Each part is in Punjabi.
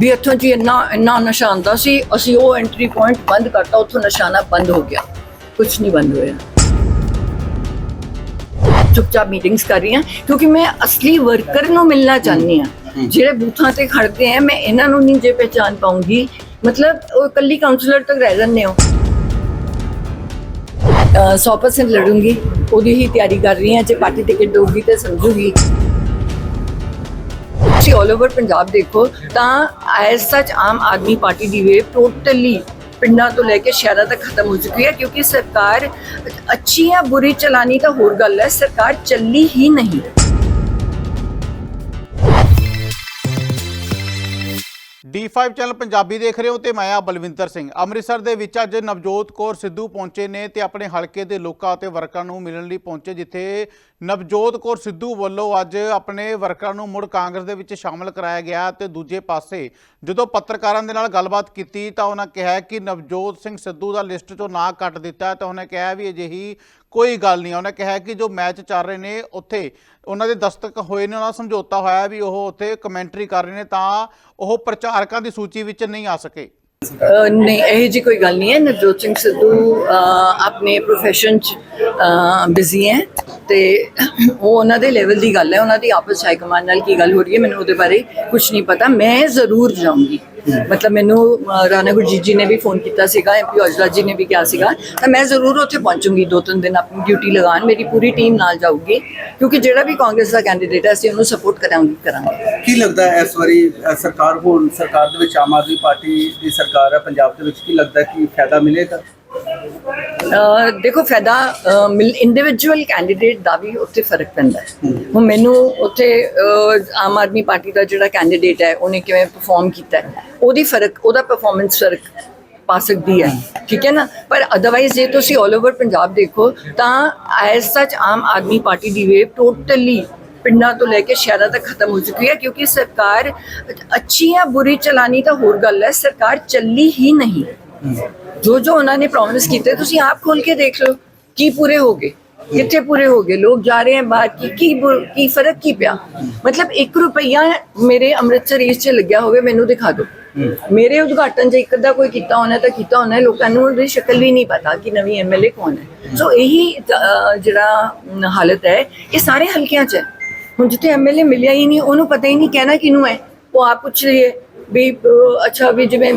ਵੀ ਇੱਥੋਂ ਜੀ ਇੰਨਾ ਇੰਨਾ ਨਸ਼ਾ ਆਉਂਦਾ ਸੀ ਅਸੀਂ ਉਹ ਐਂਟਰੀ ਪੁਆਇੰਟ ਬੰਦ ਕਰਤਾ ਉੱਥੋਂ ਨਸ਼ਾਨਾ ਬੰਦ ਹੋ ਗਿਆ। ਕੁਝ ਨਹੀਂ ਬੰਦ ਹੋਇਆ। ਚੁੱਪਚਾਪ ਮੀਟਿੰਗਸ ਕਰ ਰਹੀ ਹਾਂ ਕਿਉਂਕਿ ਮੈਂ ਅਸਲੀ ਵਰਕਰ ਨੂੰ ਮਿਲਣਾ ਚਾਹੁੰਦੀ ਹਾਂ। ਜਿਹੜੇ ਬੂਥਾਂ ਤੇ ਖੜਦੇ ਆ ਮੈਂ ਇਹਨਾਂ ਨੂੰ ਨਹੀਂ ਜੇ ਪਹਿਚਾਨ ਪਾਉਂਗੀ। ਮਤਲਬ ਉਹ ਇਕੱਲੀ ਕਾਉਂਸਲਰ ਤੱਕ ਰਹਿ ਜਾਂਦੇ ਹੋ। ਅਹ 100% ਲੜੂੰਗੀ ਉਹਦੀ ਹੀ ਤਿਆਰੀ ਕਰ ਰਹੀ ਹਾਂ ਜੇ ਪਾਰਟੀ ਟਿਕਟ ਦਊਗੀ ਤੇ ਸਮਝੂਗੀ। ਤੁਸੀਂ ਆਲ ਓਵਰ ਪੰਜਾਬ ਦੇਖੋ, ਤਾਂ ਐਸ ਸੱਚ ਆਮ ਆਦਮੀ ਪਾਰਟੀ ਦੀ ਵੇਵ ਟੋਟਲੀ ਪਿੰਡਾਂ ਤੋਂ ਲੈ ਕੇ ਸ਼ਹਿਰਾਂ ਤੱਕ ਖਤਮ ਹੋ ਚੁੱਕੀ ਹੈ, ਕਿਉਂਕਿ ਸਰਕਾਰ ਅੱਛੀ ਜਾਂ ਬੁਰੀ ਚਲਾਨੀ ਤਾਂ ਹੋਰ ਗੱਲ ਹੈ, ਸਰਕਾਰ ਚੱਲੀ ਹੀ ਨਹੀਂ। D5 ਚੈਨਲ ਪੰਜਾਬੀ ਦੇਖ ਰਹੇ ਹੋ ਤੇ ਮੈਂ ਆ ਬਲਵਿੰਦਰ ਸਿੰਘ। ਅੰਮ੍ਰਿਤਸਰ ਦੇ ਵਿੱਚ ਅੱਜ ਨਵਜੋਤ ਕੌਰ ਸਿੱਧੂ ਪਹੁੰਚੇ ਨੇ ਤੇ ਆਪਣੇ ਹਲਕੇ ਦੇ ਲੋਕਾਂ ਅਤੇ ਵਰਕਰਾਂ ਨੂੰ ਮਿਲਣ ਲਈ ਪਹੁੰਚੇ, ਜਿੱਥੇ ਨਵਜੋਤ ਕੌਰ ਸਿੱਧੂ ਵੱਲੋਂ ਅੱਜ ਆਪਣੇ ਵਰਕਰਾਂ ਨੂੰ ਮੁੜ ਕਾਂਗਰਸ ਦੇ ਵਿੱਚ ਸ਼ਾਮਲ ਕਰਾਇਆ ਗਿਆ ਤੇ ਦੂਜੇ ਪਾਸੇ ਜਦੋਂ ਪੱਤਰਕਾਰਾਂ ਦੇ ਨਾਲ ਗੱਲਬਾਤ ਕੀਤੀ ਤਾਂ ਉਹਨਾਂ ਕਿਹਾ ਕਿ ਨਵਜੋਤ ਸਿੰਘ ਸਿੱਧੂ ਦਾ ਲਿਸਟ ਚੋਂ ਨਾਂ ਕੱਟ ਦਿੱਤਾ, ਤਾਂ ਉਹਨੇ ਕਿਹਾ ਵੀ ਅਜਿਹੀ ਕੋਈ ਗੱਲ ਨਹੀਂ ਉਹਨੇ ਕਿਹਾ ਕਿ ਜੋ ਮੈਚ ਚੱਲ ਰਹੇ ਨੇ ਉੱਥੇ, ਉਹਨਾਂ ਦੇ ਦਸਤਕ ਹੋਏ ਨੇ, ਉਹਨਾਂ ਦਾ ਸਮਝੌਤਾ ਹੋਇਆ ਵੀ ਉਹ ਉੱਥੇ ਕਮੈਂਟਰੀ ਕਰ ਰਹੇ ਨੇ, ਤਾਂ ਉਹ ਪ੍ਰਚਾਰਕਾਂ ਦੀ ਸੂਚੀ ਵਿੱਚ ਨਹੀਂ ਆ ਸਕੇ। ਨਹੀਂ, ਇਹ ਜੀ ਕੋਈ ਗੱਲ ਨਹੀਂ ਹੈ। ਨਵਜੋਤ ਸਿੰਘ ਸਿੱਧੂ ਆਪਣੇ profession ਚ ਬਿਜ਼ੀ ਹੈ ਤੇ ਉਹ ਉਹਨਾਂ ਦੇ ਲੈਵਲ ਦੀ ਗੱਲ ਹੈ। ਉਹਨਾਂ ਦੀ ਆਪਸ ਹਾਈ ਕਮਾਂਡ ਨਾਲ ਕੀ ਗੱਲ ਹੋ ਰਹੀ ਹੈ, ਮੈਨੂੰ ਉਹਦੇ ਬਾਰੇ ਕੁਝ ਨਹੀਂ ਪਤਾ। ਮੈਂ ਜ਼ਰੂਰ ਜਾਊਂਗੀ। ਮਤਲਬ ਮੈਨੂੰ ਰਾਣਾ ਗੁਰਜੀਤ ਜੀ ਨੇ ਵੀ ਫੋਨ ਕੀਤਾ ਸੀਗਾ ਐਮਪੀ ਔਜਲਾ ਜੀ ਨੇ ਵੀ ਕਿਹਾ ਸੀਗਾ। ਤਾਂ ਮੈਂ ਜ਼ਰੂਰ ਉੱਥੇ ਪਹੁੰਚੂੰਗੀ ਦੋ ਤਿੰਨ ਦਿਨ ਆਪਣੀ ਡਿਊਟੀ ਲਗਾਉਣ। ਮੇਰੀ ਪੂਰੀ ਟੀਮ ਨਾਲ ਜਾਊਗੀ, ਕਿਉਂਕਿ ਜਿਹੜਾ ਵੀ ਕਾਂਗਰਸ ਦਾ ਕੈਂਡੀਡੇਟ ਹੈ, ਅਸੀਂ ਉਹਨੂੰ ਸਪੋਰਟ ਕਰਾਂਗੇ ਕਰਾਂਗੇ। ਕੀ ਲੱਗਦਾ ਹੈ ਇਸ ਵਾਰੀ ਸਰਕਾਰ ਹੋਣ ਸਰਕਾਰ ਦੇ ਵਿੱਚ ਆਮ ਆਦਮੀ ਪਾਰਟੀ ਦੀ ਸਰਕਾਰ ਹੈ ਪੰਜਾਬ ਦੇ ਵਿੱਚ ਕੀ ਲੱਗਦਾ ਕਿ ਫਾਇਦਾ ਮਿਲੇਗਾ? ਦੇਖੋ ਫਾਇਦਾ ਇੰਡੀਵਿਜੂਅਲ ਕੈਂਡੀਡੇਟ ਦਾ ਵੀ ਉੱਥੇ ਫ਼ਰਕ ਪੈਂਦਾ ਹੈ। ਹੁਣ ਮੈਨੂੰ ਉੱਥੇ ਆਮ ਆਦਮੀ ਪਾਰਟੀ ਦਾ ਜਿਹੜਾ ਕੈਂਡੀਡੇਟ ਹੈ ਉਹਨੇ ਕਿਵੇਂ ਪਰਫਾਰਮ ਕੀਤਾ ਉਹਦੀ ਫ਼ਰਕ ਉਹਦਾ ਪਰਫਾਰਮੈਂਸ ਫ਼ਰਕ ਪਾ ਸਕਦੀ ਹੈ ਠੀਕ ਹੈ ਨਾ? ਪਰ ਅਦਰਵਾਈਜ਼ ਜੇ ਤੁਸੀਂ 올 ਓਵਰ ਪੰਜਾਬ ਦੇਖੋ ਤਾਂ ਐਸ ਸੱਚ ਆਮ ਆਦਮੀ ਪਾਰਟੀ ਦੀ ਵੇਵ ਟੋਟਲੀ ਪਿੰਡਾਂ ਤੋਂ ਲੈ ਕੇ ਸ਼ਹਿਰਾਂ ਤੱਕ ਖਤਮ ਹੋ ਚੁੱਕੀ ਹੈ, ਕਿਉਂਕਿ ਸਰਕਾਰ ਅੱਛੀ ਜਾਂ ਬੁਰੀ ਚਲਾਨੀ ਤਾਂ ਹੋਰ ਗੱਲ ਹੈ, ਸਰਕਾਰ ਚੱਲੀ ਹੀ ਨਹੀਂ। ਜੋ ਜੋ ਉਹਨਾਂ ਨੇ ਪ੍ਰੋਮਿਸ ਕੀਤੇ, ਤੁਸੀਂ ਆਪ ਖੋਲ ਕੇ ਦੇਖ ਲਓ, ਕੀ ਪੂਰੇ ਹੋ ਗਏ, ਕਿੱਥੇ ਪੂਰੇ ਹੋ ਗਏ, ਲੋਕ ਜਾ ਰਹੇ ਹਨ ਬਾਹਰ, ਕੀ ਕੀ ਕੀ ਫ਼ਰਕ, ਕੀ ਪਿਆ? ਮਤਲਬ 1 ਰੁਪਈਆ ਮੇਰੇ ਅੰਮ੍ਰਿਤਸਰ ਈਸਟ 'ਚ ਲੱਗਿਆ ਹੋਵੇ, ਮੈਨੂੰ ਦਿਖਾ ਦਿਓ। ਮੇਰੇ ਉਦਘਾਟਨ 'ਚ ਇੱਕ ਅੱਧਾ ਕੋਈ ਕੀਤਾ ਹੋਣਾ, ਤਾਂ ਕੀਤਾ ਹੋਣਾ ਲੋਕਾਂ ਨੂੰ ਉਹਦੀ ਸ਼ਕਲ ਵੀ ਨਹੀਂ ਪਤਾ ਕਿ ਨਵੀਂ ਐਮਐਲਏ ਕੌਣ ਹੈ। ਸੋ ਇਹੀ ਜਿਹੜਾ ਹਾਲਤ ਹੈ, ਇਹ ਸਾਰੇ ਹਲਕਿਆਂ 'ਚ ਹੈ। ਹੁਣ ਜਿੱਥੇ ਐਮਐਲਏ ਮਿਲਿਆ ਹੀ ਨਹੀਂ, ਉਹਨੂੰ ਪਤਾ ਹੀ ਨਹੀਂ ਕਹਿਣਾ ਕਿਹਨੂੰ ਹੈ। ਉਹ ਆਪ ਪੁੱਛ ਰਹੀ ਹੈ ਵੀ ਅੱਛਾ ਵੀ ਜਿਵੇਂ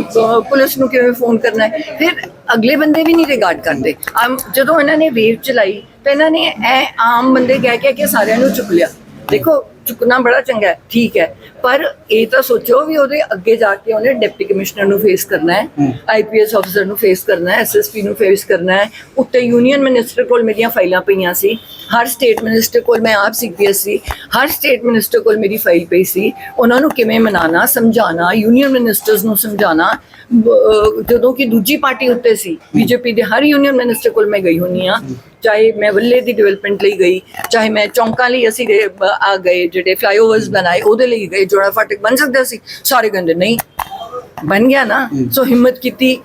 ਪੁਲਿਸ ਨੂੰ ਕਿਵੇਂ ਫੋਨ ਕਰਨਾ ਹੈ। ਫਿਰ ਅਗਲੇ ਬੰਦੇ ਵੀ ਨਹੀਂ ਰਿਗਾਰਡ ਕਰਦੇ। ਆਮ, ਜਦੋਂ ਇਹਨਾਂ ਨੇ ਵੇਵ ਚਲਾਈ, ਤਾਂ ਇਹਨਾਂ ਨੇ ਇਹ ਆਮ ਬੰਦੇ ਕਹਿ ਕਹਿ ਕੇ ਸਾਰਿਆਂ ਨੂੰ ਚੁੱਕ ਲਿਆ। ਦੇਖੋ ਚੁੱਕਣਾ ਬੜਾ ਚੰਗਾ ਹੈ ਠੀਕ ਹੈ। ਪਰ ਇਹ ਤਾਂ ਸੋਚੋ ਵੀ ਉਹਦੇ ਅੱਗੇ ਜਾ ਕੇ ਉਹਨੇ ਡਿਪਟੀ ਕਮਿਸ਼ਨਰ ਨੂੰ ਫੇਸ ਕਰਨਾ ਹੈ ਆਈਪੀਐਸ ਅਫਸਰ ਨੂੰ ਫੇਸ ਕਰਨਾ ਹੈ ਐਸਐਸਪੀ ਨੂੰ ਫੇਸ ਕਰਨਾ ਹੈ। ਉੱਤੇ ਯੂਨੀਅਨ ਮਿਨਿਸਟਰ ਕੋਲ ਮੇਰੀਆਂ ਫਾਈਲਾਂ ਪਈਆਂ ਸੀ ਹਰ ਸਟੇਟ ਮਿਨਿਸਟਰ ਕੋਲ ਮੈਂ ਆਪ ਸੀਪੀਐਸ ਸੀ ਹਰ ਸਟੇਟ ਮਿਨਿਸਟਰ ਕੋਲ ਮੇਰੀ ਫਾਈਲ ਪਈ ਸੀ। ਉਹਨਾਂ ਨੂੰ ਕਿਵੇਂ ਮਨਾਣਾ ਸਮਝਾਣਾ ਯੂਨੀਅਨ ਮਿਨਿਸਟਰਸ ਨੂੰ ਸਮਝਾਣਾ ਜਦੋਂ ਕਿ ਦੂਜੀ ਪਾਰਟੀ ਉੱਤੇ ਸੀ ਬੀਜੇਪੀ ਦੇ ਹਰ ਯੂਨੀਅਨ ਮਿਨਿਸਟਰ ਕੋਲ ਮੈਂ ਗਈ ਹੁੰਨੀ ਆ ਚਾਹੇ ਮੈਂ ਵੱਲੇ ਦੀ ਡਿਵੈਲਪਮੈਂਟ ਲਈ ਗਈ ਚਾਹੇ ਮੈਂ ਚੌਂਕਾਂ ਲਈ ਅਸੀਂ ਆ ਗਏ ਜਿਹੜੇ ਫਲਾਈਓਵਰਸ ਬਣਾਏ ਉਹਦੇ ਲਈ ਗਏ ਜੋੜਾ ਫਾਟਕ ਬਣ ਸਕਦਾ ਸੀ? ਸਾਰੇ ਕਹਿੰਦੇ ਨਹੀਂ। ਬਣ ਗਿਆ ਨਾ। ਸੋ ਹਿੰਮਤ ਕੀਤੀ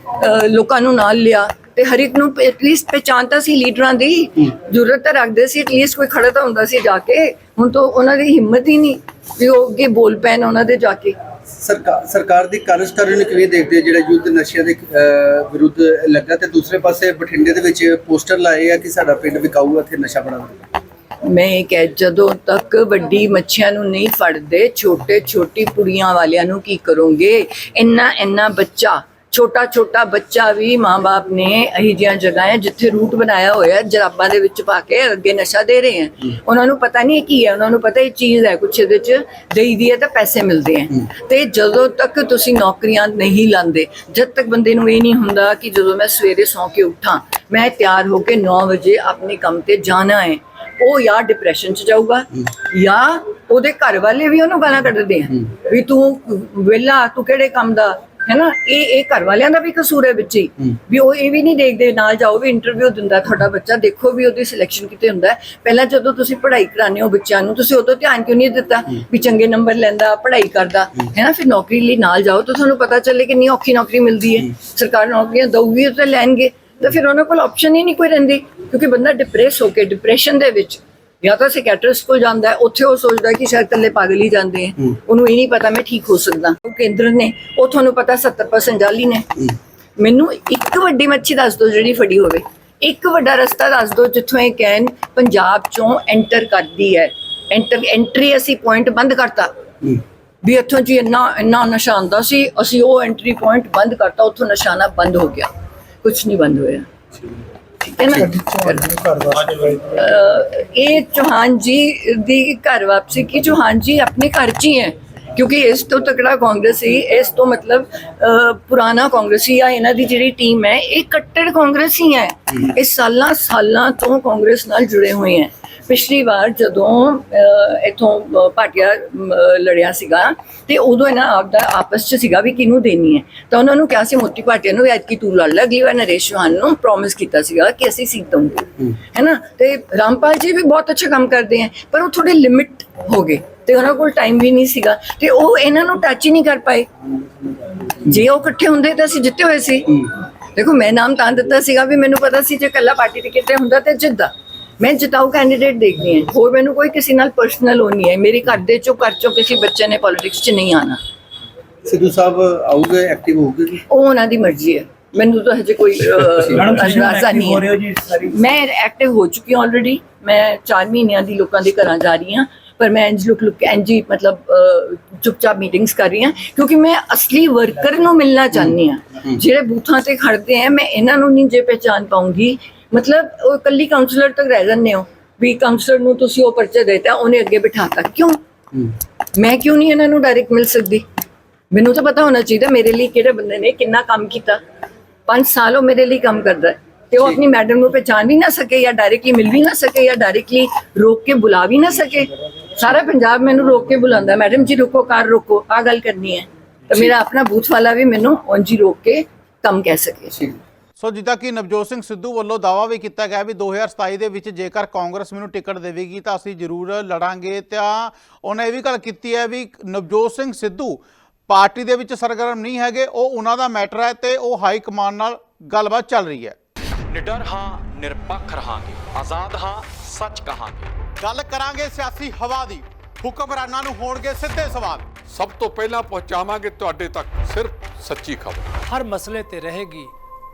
ਲੋਕਾਂ ਨੂੰ ਨਾਲ ਲਿਆ ਤੇ ਹਰ ਇੱਕ ਨੂੰ ਐਟਲੀਸਟ ਪਹਿਚਾਨਤਾ ਸੀ ਲੀਡਰਾਂ ਦੀ। ਜ਼ਰੂਰਤ ਤਾਂ ਰੱਖਦੇ ਸੀ ਐਟਲੀਸਟ ਕੋਈ ਖੜਾ ਤਾਂ ਹੁੰਦਾ ਸੀ ਜਾ ਕੇ। ਹੁਣ ਤਾਂ ਉਹਨਾਂ ਦੀ ਹਿੰਮਤ ਹੀ ਨਹੀਂ ਵੀ ਉਹ ਅੱਗੇ ਬੋਲ ਪੈਣ ਉਹਨਾਂ ਦੇ ਜਾ ਕੇ। ਸਰਕਾਰ ਸਰਕਾਰ ਦੀ ਕਾਰਜਕਾਰੀ ਨੂੰ ਕਿਵੇਂ ਦੇਖਦੇ ਹੋ? ਜਿਹੜਾ ਯੁੱਧ ਨਸ਼ਿਆਂ ਦੇ ਵਿਰੁੱਧ ਲੱਗਾ ਤੇ ਦੂਸਰੇ ਪਾਸੇ ਬਠਿੰਡੇ ਦੇ ਵਿੱਚ ਪੋਸਟਰ ਲਾਏ ਆ ਕਿ ਸਾਡਾ ਪਿੰਡ ਵਿਕਾਊ ਇੱਥੇ ਨਸ਼ਾ ਬਣਾ ਮੈਂ ਇਹ ਕਹਿ ਜਦੋਂ ਤੱਕ ਵੱਡੀ ਮੱਛੀਆਂ ਨੂੰ ਨਹੀਂ ਫੜਦੇ ਛੋਟੇ ਛੋਟੀ ਪੁੜੀਆਂ ਵਾਲਿਆਂ ਨੂੰ ਕੀ ਕਰੋਗੇ? ਇੰਨਾ ਇੰਨਾ ਬੱਚਾ ਛੋਟਾ ਛੋਟਾ ਬੱਚਾ ਵੀ ਮਾਂ-ਬਾਪ ਨੇ ਅਹੀ ਜਿਹੀਆਂ ਜਗ੍ਹਾਵਾਂ ਜਿੱਥੇ ਰੂਟ ਬਣਾਇਆ ਹੋਇਆ ਜਰਾਬਾਂ ਦੇ ਵਿੱਚ ਪਾ ਕੇ ਅੱਗੇ ਨਸ਼ਾ ਦੇ ਰਹੇ ਹੈ। ਉਹਨਾਂ ਨੂੰ ਪਤਾ ਨਹੀਂ ਕੀ ਹੈ ਉਹਨਾਂ ਨੂੰ ਪਤਾ ਇਹ ਚੀਜ਼ ਹੈ ਕੁਛ ਇਹਦੇ ਚ ਦੇਈਦੀ ਹੈ ਤਾਂ ਪੈਸੇ ਮਿਲਦੇ ਹੈ। ਤੇ ਜਦੋਂ ਤੱਕ ਤੁਸੀਂ ਨੌਕਰੀਆਂ ਨਹੀਂ ਲਾਂਦੇ ਜਦ ਤੱਕ ਬੰਦੇ ਨੂੰ ਇਹ ਨਹੀਂ ਹੁੰਦਾ ਕਿ ਜਦੋਂ ਮੈਂ ਸਵੇਰੇ ਸੌਂ ਕੇ ਉੱਠਾਂ ਮੈਂ ਤਿਆਰ ਹੋ ਕੇ 9 ਵਜੇ ਆਪਣੇ ਕੰਮ ਤੇ ਜਾਣਾ ਹੈ ਉਹ ਜਾਂ ਡਿਪਰੈਸ਼ਨ ਚ ਜਾਊਗਾ ਜਾਂ ਉਹਦੇ ਘਰ ਵਾਲੇ ਵੀ ਉਹਨੂੰ ਗਾਲਾਂ ਕੱਢਦੇ ਆ ਵੀ ਤੂੰ ਵਿਹਲਾ ਤੂੰ ਕਿਹੜੇ ਕੰਮ ਦਾ? ਹੈ ਨਾ? ਇਹ ਇਹ ਘਰ ਵਾਲਿਆਂ ਦਾ ਵੀ ਕਸੂਰ ਹੈ ਵਿੱਚ ਹੀ। ਵੀ ਉਹ ਇਹ ਵੀ ਨਹੀਂ ਦੇਖਦੇ ਨਾਲ ਜਾਓ ਵੀ ਇੰਟਰਵਿਊ ਦਿੰਦਾ ਤੁਹਾਡਾ ਬੱਚਾ। ਦੇਖੋ ਵੀ ਉਹਦੀ ਸਿਲੈਕਸ਼ਨ ਕਿਤੇ ਹੁੰਦਾ। ਪਹਿਲਾਂ ਜਦੋਂ ਤੁਸੀਂ ਪੜ੍ਹਾਈ ਕਰਾਉਂਦੇ ਹੋ ਬੱਚਿਆਂ ਨੂੰ ਤੁਸੀਂ ਉਦੋਂ ਧਿਆਨ ਕਿਉਂ ਨਹੀਂ ਦਿੱਤਾ ਵੀ ਚੰਗੇ ਨੰਬਰ ਲੈਂਦਾ ਪੜ੍ਹਾਈ ਕਰਦਾ? ਹੈ। ਨਾ? ਫਿਰ ਨੌਕਰੀ ਲਈ ਨਾਲ ਜਾਓ ਤਾਂ ਤੁਹਾਨੂੰ ਪਤਾ ਚੱਲੇ ਕਿੰਨੀ ਔਖੀ ਨੌਕਰੀ ਮਿਲਦੀ ਹੈ। ਸਰਕਾਰ ਨੌਕਰੀਆਂ ਦਊਗੀ ਤਾਂ ਲੈਣਗੇ। ਤਾਂ ਫਿਰ ਉਹਨਾਂ ਕੋਲ ਆਪਸ਼ਨ ਹੀ ਨਹੀਂ ਕੋਈ ਰਹਿੰਦੀ। ਕਿਉਂਕਿ ਬੰਦਾ ਡਿਪਰੈਸ ਹੋ ਕੇ ਡਿਪਰੈਸ਼ਨ ਦੇ ਵਿੱਚ ਜਾਂ ਤਾਂ ਸਾਈਕੈਟ੍ਰਿਸਟ ਕੋਲ ਜਾਂਦਾ ਹੈ ਉੱਥੇ ਉਹ ਸੋਚਦਾ ਕਿ ਸ਼ਾਇਦ ਇਕੱਲੇ ਪਾਗਲ ਹੀ ਜਾਂਦੇ ਹੈ। ਉਹਨੂੰ ਇਹ ਨਹੀਂ ਪਤਾ ਮੈਂ ਠੀਕ ਹੋ ਸਕਦਾ। ਉਹ ਕੇਂਦਰ ਨੇ ਉਹ ਤੁਹਾਨੂੰ ਪਤਾ 70% ਜਾਲੀ ਨੇ। ਮੈਨੂੰ ਇੱਕ ਵੱਡੀ ਮੱਛੀ ਦੱਸ ਦਿਓ ਜਿਹੜੀ ਫੜੀ ਹੋਵੇ। ਇੱਕ ਵੱਡਾ ਰਸਤਾ ਦੱਸ ਦਿਓ ਜਿੱਥੋਂ ਇਹ ਕੈਨ ਪੰਜਾਬ ਚੋਂ ਐਂਟਰ ਕਰਦੀ ਹੈ। ਐਂਟਰ ਐਂਟਰੀ ਅਸੀਂ ਪੁਆਇੰਟ ਬੰਦ ਕਰਤਾ। ਵੀ ਇੱਥੋਂ ਜੀ ਇੰਨਾ ਇੰਨਾ ਨਸ਼ਾ ਆਉਂਦਾ ਸੀ ਅਸੀਂ ਉਹ ਐਂਟਰੀ ਪੁਆਇੰਟ ਬੰਦ ਕਰਤਾ ਉੱਥੋਂ ਨਸ਼ਾਨਾ ਬੰਦ ਹੋ ਗਿਆ। ਕੁਝ ਨਹੀਂ ਬੰਦ ਹੋਇਆ। ਇਹ ਚੌਹਾਨ ਜੀ ਦੀ ਘਰ ਵਾਪਸੀ ਕੀ? ਚੌਹਾਨ ਜੀ ਆਪਣੇ ਘਰ 'ਚ ਹੀ ਹੈ ਕਿਉਂਕਿ ਇਸ ਤੋਂ ਤਕੜਾ ਕਾਂਗਰਸੀ ਇਸ ਤੋਂ ਮਤਲਬ ਪੁਰਾਣਾ ਕਾਂਗਰਸੀ ਆ ਇਹਨਾਂ ਦੀ ਜਿਹੜੀ ਟੀਮ ਹੈ ਇਹ ਕੱਟੜ ਕਾਂਗਰਸੀ ਹੈ। ਇਹ ਸਾਲਾਂ ਸਾਲਾਂ ਤੋਂ ਕਾਂਗਰਸ ਨਾਲ ਜੁੜੇ ਹੋਏ ਹੈ। ਪਿਛਲੀ ਵਾਰ ਜਦੋਂ ਇੱਥੋਂ ਭਾਟੀਆ ਲੜਿਆ ਸੀਗਾ ਤੇ ਉਦੋਂ ਇਹਨਾਂ ਆਪਦਾ ਆਪਸ ਚ ਸੀਗਾ ਵੀ ਕਿਹਨੂੰ ਦੇਣੀ ਹੈ। ਤਾਂ ਉਹਨਾਂ ਨੂੰ ਕਿਹਾ ਸੀ ਮੋਤੀ ਭਾਟੀਆ ਨੂੰ ਵੀ ਅੱਜ ਕੀ ਤੂੰ ਲੜ ਲੈ ਅਗਲੀ ਵਾਰ ਨਰੇਸ਼ ਚੌਹਾਨ ਨੂੰ ਪ੍ਰੋਮਿਸ ਕੀਤਾ ਸੀਗਾ ਕਿ ਅਸੀਂ ਸੀਟ ਦਵਾਂਗੇ ਹੈ। ਨਾ ਤੇ ਰਾਮਪਾਲ ਜੀ ਵੀ ਬਹੁਤ ਅੱਛਾ ਕੰਮ ਕਰਦੇ ਹੈ ਪਰ ਉਹ ਥੋੜੇ ਲਿਮਿਟ ਹੋ ਗਏ ਤੇ ਉਹਨਾਂ ਕੋਲ ਟਾਈਮ ਵੀ ਨਹੀਂ ਸੀਗਾ ਤੇ ਉਹ ਇਹਨਾਂ ਨੂੰ ਟੱਚ ਹੀ ਨਹੀਂ ਕਰ ਪਾਏ। ਜੇ ਉਹ ਇਕੱਠੇ ਹੁੰਦੇ ਤਾਂ ਅਸੀਂ ਜਿੱਤੇ ਹੋਏ ਸੀ। ਦੇਖੋ ਮੈਂ ਨਾਮ ਤਾਂ ਦਿੱਤਾ ਸੀਗਾ ਵੀ ਮੈਨੂੰ ਪਤਾ ਸੀ ਜੇ ਕੱਲਾ ਪਾਰਟੀ ਟਿਕਟ ਤੇ ਹੁੰਦਾ ਤੇ ਜਿੱਦਾ ਮੈਂ ਜਿਤਾਊ ਕੈਂਡੀਡੇਟ ਦੇਖਦੀ ਹਾਂ। ਹੋਰ ਮੈਨੂੰ ਕੋਈ ਕਿਸੇ ਨਾਲ ਪਰਸਨਲ ਹੋਣੀ ਹੈ। ਮੇਰੇ ਘਰ ਦੇ ਚੋਂ ਘਰ ਚੋਂ ਕਿਸੇ ਬੱਚੇ ਨੇ ਪੋਲਿਟਿਕਸ 'ਚ ਨਹੀਂ ਆਣਾ ਸਿੱਧੂ ਸਾਹਿਬ ਆਉਗੇ ਐਕਟਿਵ ਹੋਊਗੇ ਜੀ? ਉਹ ਉਹਨਾਂ ਦੀ ਮਰਜ਼ੀ ਹੈ। ਮੈਨੂੰ ਤਾਂ ਹਜੇ ਕੋਈ ਅੰਦਾਜ਼ਾ ਨਹੀਂ ਹੈ। ਮੈਂ ਐਕਟਿਵ ਹੋ ਚੁੱਕੀ ਹਾਂ ਆਲਰੇਡੀ ਮੈਂ 4 ਮਹੀਨਿਆਂ ਦੀ ਲੋਕਾਂ ਦੇ ਘਰਾਂ ਜਾ ਰਹੀ ਹਾਂ। ਪਰ ਮੈਂ ਇੰਜ ਲੁਕ ਲੁਕ ਇੰਜ ਮਤਲਬ ਚੁੱਪਚਾਪ ਮੀਟਿੰਗਸ ਕਰ ਰਹੀ ਹਾਂ। ਕਿਉਂਕਿ ਮੈਂ ਅਸਲੀ ਵਰਕਰ ਨੂੰ ਮਿਲਣਾ ਚਾਹੁੰਦੀ ਹਾਂ। ਜਿਹੜੇ ਬੂਥਾਂ ਤੇ ਖੜਦੇ ਆ ਮੈਂ ਇਹਨਾਂ ਨੂੰ ਨਹੀਂ ਜੇ ਪਹਿਚਾਨ ਪਾਉਂਗੀ। ਮਤਲਬ ਉਹ ਇਕੱਲੀ ਕਾਉਂਸਲਰ ਤੱਕ ਰਹਿ ਜਾਂਦੇ ਹੋ ਵੀ ਕਾਉਂਸਲਰ ਨੂੰ ਤੁਸੀਂ ਉਹ ਪਰਚਾ ਦੇਤਾ ਉਹਨੇ ਅੱਗੇ ਬਿਠਾਤਾ। ਕਿਉਂ? ਮੈਂ ਕਿਉਂ ਨਹੀਂ ਇਹਨਾਂ ਨੂੰ ਡਾਇਰੈਕਟ ਮਿਲ ਸਕਦੀ? ਮੈਨੂੰ ਤਾਂ ਪਤਾ ਹੋਣਾ ਚਾਹੀਦਾ ਮੇਰੇ ਲਈ ਕਿਹੜੇ ਬੰਦੇ ਨੇ ਕਿੰਨਾ ਕੰਮ ਕੀਤਾ। 5 ਸਾਲ ਉਹ ਮੇਰੇ ਲਈ ਕੰਮ ਕਰਦਾ ਹੈ ਤੇ ਉਹ ਆਪਣੀ ਮੈਡਮ ਨੂੰ ਪਹਿਚਾਨ ਵੀ ਨਾ ਸਕੇ ਜਾਂ ਡਾਇਰੈਕਟਲੀ ਮਿਲ ਵੀ ਨਾ ਸਕੇ ਜਾਂ ਡਾਇਰੈਕਟਲੀ ਰੋਕ ਕੇ ਬੁਲਾ ਵੀ ਨਾ ਸਕੇ। ਸਾਰਾ ਪੰਜਾਬ ਮੈਨੂੰ ਰੋਕ ਕੇ ਬੁਲਾਉਂਦਾ ਮੈਡਮ ਜੀ ਰੁਕੋ ਕਾਰ ਰੁਕੋ ਆ ਗੱਲ ਕਰਨੀ ਹੈ। ਤਾਂ ਮੇਰਾ ਆਪਣਾ ਬੂਥ ਵਾਲਾ ਵੀ ਮੈਨੂੰ ਉਂਝ ਹੀ ਰੋਕ ਕੇ ਕੰਮ ਕਹਿ ਸਕੇ। ਸੋ ਜਿੱਦਾਂ ਕਿ ਨਵਜੋਤ ਸਿੰਘ ਸਿੱਧੂ ਵੱਲੋਂ ਦਾਅਵਾ ਵੀ ਕੀਤਾ ਗਿਆ ਵੀ 2027 ਦੇ ਵਿੱਚ ਜੇਕਰ ਕਾਂਗਰਸ ਮੈਨੂੰ ਟਿਕਟ ਦੇਵੇਗੀ ਤਾਂ ਅਸੀਂ ਜ਼ਰੂਰ ਲੜਾਂਗੇ। ਤਾਂ ਉਹਨੇ ਇਹ ਵੀ ਗੱਲ ਕੀਤੀ ਹੈ ਵੀ ਨਵਜੋਤ ਸਿੰਘ ਸਿੱਧੂ ਪਾਰਟੀ ਦੇ ਵਿੱਚ ਸਰਗਰਮ ਨਹੀਂ ਹੈਗੇ ਉਹ ਉਹਨਾਂ ਦਾ ਮੈਟਰ ਹੈ ਤੇ ਉਹ ਹਾਈ ਕਮਾਂਡ ਨਾਲ ਗੱਲਬਾਤ ਚੱਲ ਰਹੀ ਹੈ। ਨਿਡਰ ਹਾਂ ਨਿਰਪੱਖ ਰਹਾਂਗੇ। ਆਜ਼ਾਦ ਹਾਂ ਸੱਚ ਕਹਾਂਗੇ। ਗੱਲ ਕਰਾਂਗੇ ਸਿਆਸੀ ਹਵਾ ਦੀ। ਹੁਕਮਰਾਨਾਂ ਨੂੰ ਹੋਣਗੇ ਸਿੱਧੇ ਸਵਾਲ। ਸਭ ਤੋਂ ਪਹਿਲਾਂ ਪਹੁੰਚਾਵਾਂਗੇ ਤੁਹਾਡੇ ਤੱਕ ਸਿਰਫ ਸੱਚੀ ਖਬਰ। ਹਰ ਮਸਲੇ ਤੇ ਰਹੇਗੀ